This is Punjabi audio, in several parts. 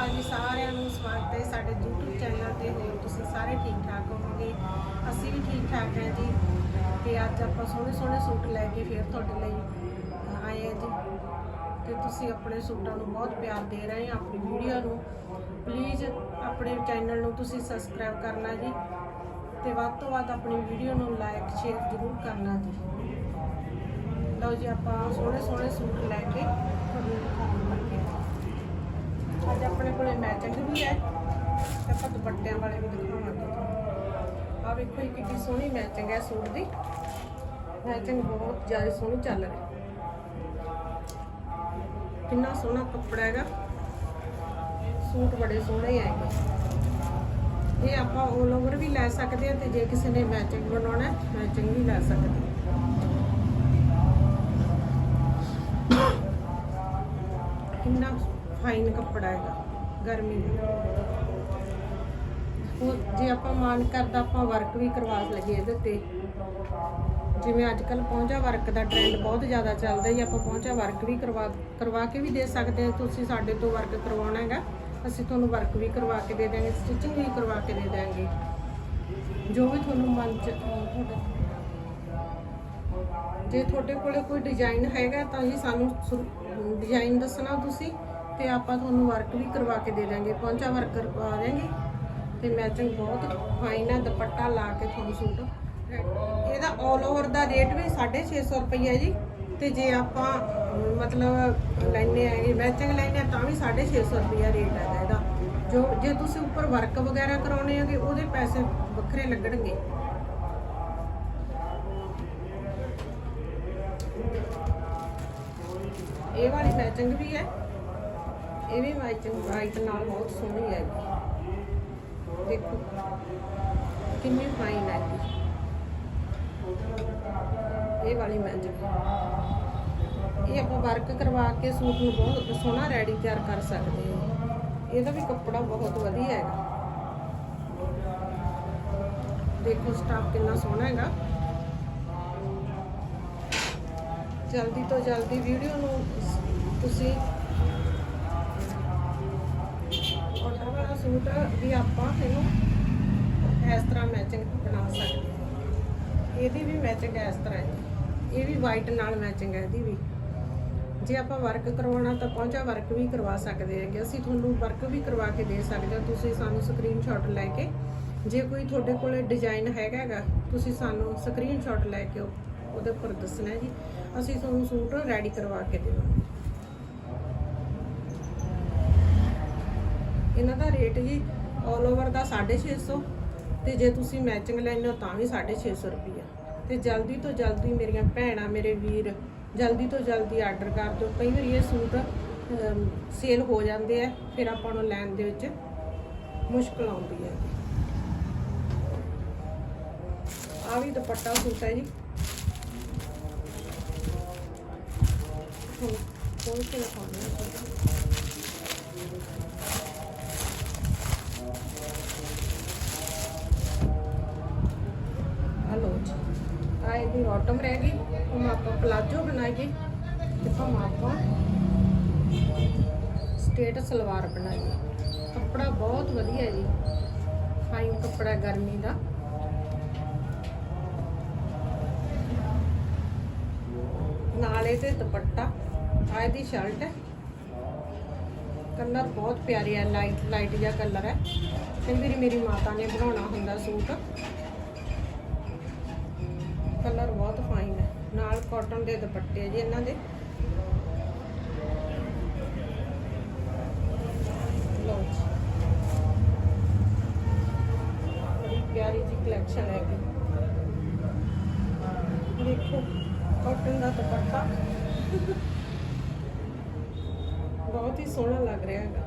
ਅਕਾਲ ਜੀ ਸਾਰਿਆਂ ਨੂੰ ਸਵਾਗਤ ਹੈ ਸਾਡੇ YouTube ਚੈਨਲ ਤੇ। ਹੋਰ ਤੁਸੀਂ ਸਾਰੇ ਠੀਕ ਠਾਕ ਹੋਵੋਗੇ? ਅਸੀਂ ਵੀ ਠੀਕ ਠਾਕ ਹਾਂ ਜੀ। ਤੇ ਅੱਜ ਆਪਾਂ ਸੋਹਣੇ ਸੋਹਣੇ ਸੂਟ ਲੈ ਕੇ ਫਿਰ ਤੁਹਾਡੇ ਲਈ ਆਏ ਹਾਂ ਜੀ। ਤੇ ਤੁਸੀਂ ਆਪਣੇ ਸੂਟਾਂ ਨੂੰ ਬਹੁਤ ਪਿਆਰ ਦੇ ਰਹੇ ਹੋ, ਆਪਣੀ ਵੀਡੀਓ ਨੂੰ। ਪਲੀਜ਼ ਆਪਣੇ ਚੈਨਲ ਨੂੰ ਤੁਸੀਂ ਸਬਸਕ੍ਰਾਈਬ ਕਰਨਾ ਜੀ। ਤੇ ਵੱਧ ਤੋਂ ਵੱਧ ਆਪਣੀ ਵੀਡੀਓ ਨੂੰ ਲਾਈਕ ਸ਼ੇਅਰ ਜ਼ਰੂਰ ਕਰਨਾ ਜੀ। ਲਓ ਜੀ, ਆਪਾਂ ਸੋਹਣੇ ਸੋਹਣੇ ਸੂਟ ਲੈ ਕੇ ਤੁਹਾਨੂੰ ਦਿਖਾਉਣ ਲੱਗੇ ਅੱਜ ਆਪਣੇ ਕੋਲੇ ਮੈਚਿੰਗ ਵੀ ਹੈ। ਤੇ ਆਪਾਂ ਦੁਪੱਟਿਆਂ ਵਾਲੇ ਵੀ ਦਿਖਾਵਾਂਗੇ ਆ ਵੇਖੋ ਇਹ ਕਿੰਨੀ ਸੋਹਣੀ ਮੈਚਿੰਗ ਹੈ ਸੂਟ ਦੀ। ਮੈਚਿੰਗ ਬਹੁਤ ਜ਼ਿਆਦਾ ਸੋਹਣੀ ਚੱਲ ਰਹੀ ਕਿੰਨਾ ਸੋਹਣਾ ਕੱਪੜਾ ਹੈਗਾ। ਸੂਟ ਬੜੇ ਸੋਹਣੇ ਹੈਗੇ ਇਹ ਆਪਾਂ 올 ਓਵਰ ਵੀ ਲੈ ਸਕਦੇ ਹਾਂ ਤੇ ਜੇ ਕਿਸੇ ਨੇ ਮੈਚਿੰਗ ਬਣਾਉਣਾ ਮੈਚਿੰਗ ਵੀ ਲੈ ਸਕਦੇ ਕਿੰਨਾ ਫਾਈਨ ਕੱਪੜਾ ਹੈਗਾ, ਗਰਮੀ ਦਾ। ਉਹ ਜੇ ਆਪਾਂ ਮਨ ਕਰਦਾ, ਆਪਾਂ ਵਰਕ ਵੀ ਕਰਵਾ ਲਈਏ ਇਹਦੇ ਤੇ। ਜਿਵੇਂ ਅੱਜ ਕੱਲ ਪਹੁੰਚਾ ਵਰਕ ਦਾ ਟ੍ਰੈਂਡ ਬਹੁਤ ਜ਼ਿਆਦਾ ਚੱਲਦਾ ਜੀ ਆਪਾਂ ਪਹੁੰਚਾ ਵਰਕ ਵੀ ਕਰਵਾ ਕਰਵਾ ਕੇ ਵੀ ਦੇ ਸਕਦੇ ਹਾਂ, ਤੁਸੀਂ ਸਾਡੇ ਤੋਂ ਵਰਕ ਕਰਵਾਉਣਾ ਹੈਗਾ, ਅਸੀਂ ਤੁਹਾਨੂੰ ਵਰਕ ਵੀ ਕਰਵਾ ਕੇ ਦੇ ਦਾਂਗੇ ਸਟਿਚਿੰਗ ਵੀ ਕਰਵਾ ਕੇ ਦੇ ਦਾਂਗੇ ਜੋ ਵੀ ਤੁਹਾਨੂੰ ਮਨ ਚ ਤੁਹਾਡਾ। ਜੇ ਤੁਹਾਡੇ ਕੋਲੇ ਕੋਈ ਡਿਜ਼ਾਈਨ ਹੈਗਾ, ਤਾਂ ਜੀ ਸਾਨੂੰ ਡਿਜ਼ਾਈਨ ਦੱਸਣਾ ਤੁਸੀਂ। ਤੇ ਆਪਾਂ ਤੁਹਾਨੂੰ ਵਰਕ ਵੀ ਕਰਵਾ ਕੇ ਦੇ ਦਾਂਗੇ ਪਹੁੰਚਾ ਵਰਕ ਕਰਵਾ ਦਾਂਗੇ ਤੇ ਮੈਚਿੰਗ ਬਹੁਤ ਫਾਈਨ ਹੈ ਦੁਪੱਟਾ ਲਾ ਕੇ ਤੁਹਾਨੂੰ ਸੂਟ। ਇਹਦਾ 올 ਓਵਰ ਦਾ ਰੇਟ ਵੀ 650 ਰੁਪਈਆ ਜੀ। ਤੇ ਜੇ ਆਪਾਂ ਅਮ, ਮਤਲਬ ਲੈਨੇ ਆਗੇ ਮੈਚਿੰਗ ਲੈਨੇ ਆ ਤਾਂ ਵੀ 650 ਰੁਪਈਆ ਰੇਟ ਹੈ ਇਹਦਾ। ਜੋ ਜੇ ਤੁਸੀਂ ਉੱਪਰ ਵਰਕ ਵਗੈਰਾ ਕਰਾਉਣੇ ਹੈਗੇ ਉਹਦੇ ਪੈਸੇ ਵੱਖਰੇ ਲੱਗਣਗੇ। ਇਹ ਵਾਲੀ ਮੈਚਿੰਗ ਵੀ ਹੈ। ਇਹ ਵੀ ਮੈਚਿੰਗ ਵਾਈਟ ਨਾਲ ਬਹੁਤ ਸੋਹਣੀ ਹੈ। ਦੇਖੋ, ਕਿੰਨੀ ਫਾਈਨ ਹੈ। ਇਹ ਵਾਲੀ ਮੈਚਿੰਗ ਇਹ ਆਪਾਂ ਵਰਕ ਕਰਵਾ ਕੇ ਸੂਟ ਨੂੰ ਬਹੁਤ ਸੋਹਣਾ ਰੈਡੀ ਤਿਆਰ ਕਰ ਸਕਦੇ ਹਾਂ। ਇਹਦਾ ਵੀ ਕੱਪੜਾ ਬਹੁਤ ਵਧੀਆ ਹੈਗਾ। ਦੇਖੋ ਸਟਾਫ ਕਿੰਨਾ ਸੋਹਣਾ ਹੈਗਾ। ਜਲਦੀ ਤੋਂ ਜਲਦੀ ਵੀਡੀਓ ਨੂੰ ਤੁਸੀਂ ਆਰਡਰ ਵਾਲਾ ਸੂਟ ਵੀ ਆਪਾਂ ਇਹਨੂੰ ਇਸ ਤਰ੍ਹਾਂ ਮੈਚਿੰਗ ਬਣਾ ਸਕਦੇ ਹਾਂ। ਇਹਦੀ ਵੀ ਮੈਚਿੰਗ ਇਸ ਤਰ੍ਹਾਂ ਹੈ। ਇਹ ਵੀ ਵਾਈਟ ਨਾਲ ਮੈਚਿੰਗ ਹੈ ਇਹਦੀ ਵੀ। ਜੇ ਆਪਾਂ ਵਰਕ ਕਰਵਾਉਣਾ ਤਾਂ ਪਹੁੰਚਾ ਵਰਕ ਵੀ ਕਰਵਾ ਸਕਦੇ ਹੈਗੇ। ਅਸੀਂ ਤੁਹਾਨੂੰ ਵਰਕ ਵੀ ਕਰਵਾ ਕੇ ਦੇ ਸਕਦੇ ਹਾਂ। ਤੁਸੀਂ ਸਾਨੂੰ ਸਕਰੀਨਸ਼ਾਟ ਲੈ ਕੇ, ਜੇ ਕੋਈ ਤੁਹਾਡੇ ਕੋਲੇ ਡਿਜ਼ਾਈਨ ਹੈਗਾ ਹੈਗਾ, ਤੁਸੀਂ ਸਾਨੂੰ ਸਕਰੀਨਸ਼ਾਟ ਲੈ ਕੇ ਉਹ- ਉਹਦੇ ਉੱਪਰ ਦੱਸਣਾ ਜੀ। ਅਸੀਂ ਤੁਹਾਨੂੰ ਸੂਟ ਰੈਡੀ ਕਰਵਾ ਕੇ ਦੇਵਾਂਗੇ। ਇਹਨਾਂ ਦਾ ਰੇਟ ਜੀ 올 ਓਵਰ ਦਾ 650 ਤੇ ਜੇ ਤੁਸੀਂ ਮੈਚਿੰਗ ਲੈਣੇ ਹੋ ਤਾਂ ਵੀ 650 ਰੁਪਈਆ। ਤੇ ਜਲਦੀ ਤੋਂ ਜਲਦੀ ਮੇਰੀਆਂ ਭੈਣਾਂ, ਮੇਰੇ ਵੀਰ, ਜਲਦੀ ਤੋਂ ਜਲਦੀ ਆਰਡਰ ਕਰ ਦਿਓ। ਕਈ ਵਾਰੀ ਇਹ ਸੂਟ ਸੇਲ ਹੋ ਜਾਂਦੇ ਆ, ਫਿਰ ਆਪਾਂ ਨੂੰ ਲੈਣ ਦੇ ਵਿੱਚ ਮੁਸ਼ਕਲ ਆਉਂਦੀ ਹੈ ਆ ਵੀ ਦੁਪੱਟਾ ਸੂਟ ਹੈ ਜੀ। ਹੁਣ ਕੋਈ ਤੇ ਹਲੋ ਜੀ। ਆ ਇਹਦੀ ਆਟਮ ਰਹਿ ਗਈ। ਹੁਣ ਆਪਾਂ ਪਲਾਜੋ ਬਣਾਈਏ। ਤੇ ਭਾਵੇਂ ਆਪਾਂ ਸਟੇਟ ਸਲਵਾਰ ਬਣਾਈਏ ਕੱਪੜਾ ਬਹੁਤ ਵਧੀਆ ਜੀ। ਫਾਈਨ ਕੱਪੜਾ ਗਰਮੀ ਦਾ। ਨਾਲੇ ਇਹਦੇ ਦੁਪੱਟਾ। ਆ ਇਹਦੀ ਸ਼ਰਟ ਹੈ। ਕਲਰ ਬਹੁਤ ਪਿਆਰੇ ਹੈ, ਲਾਈਟ ਲਾਈਟ ਜਿਹਾ ਕਲਰ ਹੈ। ਕਈ ਮੇਰੀ ਮਾਤਾ ਨੇ ਬਣਾਉਣਾ ਹੁੰਦਾ ਸੂਟ। ਕਲਰ ਬਹੁਤ ਫਾਈਨ ਹੈ। ਨਾਲ ਕਾਟਨ ਦੇ ਦੁਪੱਟੇ ਜੀ ਇਹਨਾਂ ਦੇ। ਲਓ ਬੜੀ ਪਿਆਰੀ ਜੀ ਕਲੈਕਸ਼ਨ ਹੈਗੀ। ਦੇਖੋ ਕਾਟਨ ਦਾ ਦੁਪੱਟਾ। ਬਹੁਤ ਹੀ ਸੋਹਣਾ ਲੱਗ ਰਿਹਾ ਹੈਗਾ।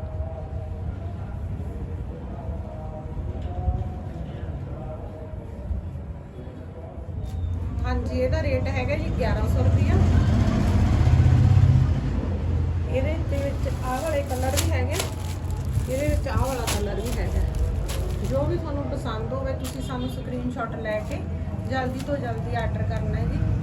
ਹਾਂਜੀ, ਇਹਦਾ ਰੇਟ ਹੈਗਾ ਜੀ 1100 ਰੁਪਇਆ ਇਹਦੇ ਦੇ ਵਿੱਚ ਆਹ ਵਾਲੇ ਕਲਰ ਵੀ ਹੈਗੇ। ਇਹਦੇ ਵਿੱਚ ਆਹ ਵਾਲਾ ਕਲਰ ਵੀ ਹੈਗਾ। ਜੋ ਵੀ ਤੁਹਾਨੂੰ ਪਸੰਦ ਹੋਵੇ, ਤੁਸੀਂ ਸਾਨੂੰ ਸਕਰੀਨਸ਼ਾਟ ਲੈ ਕੇ ਜਲਦੀ ਤੋਂ ਜਲਦੀ ਆਰਡਰ ਕਰਨਾ ਹੈ ਜੀ।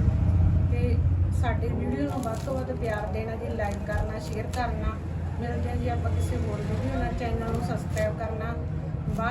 ਸਾਡੀ ਵੀਡੀਓ ਨੂੰ ਵੱਧ ਤੋਂ ਵੱਧ ਪਿਆਰ ਦੇਣਾ ਜੀ ਲਾਈਕ ਕਰਨਾ ਸ਼ੇਅਰ ਕਰਨਾ। ਮਿਲਦੇ ਹਾਂ ਜੀ ਆਪਾਂ ਕਿਸੇ ਹੋਰ ਵੀਡੀਓ ਨਾਲ। ਚੈਨਲ ਨੂੰ ਸਬਸਕ੍ਰਾਈਬ ਕਰਨਾ।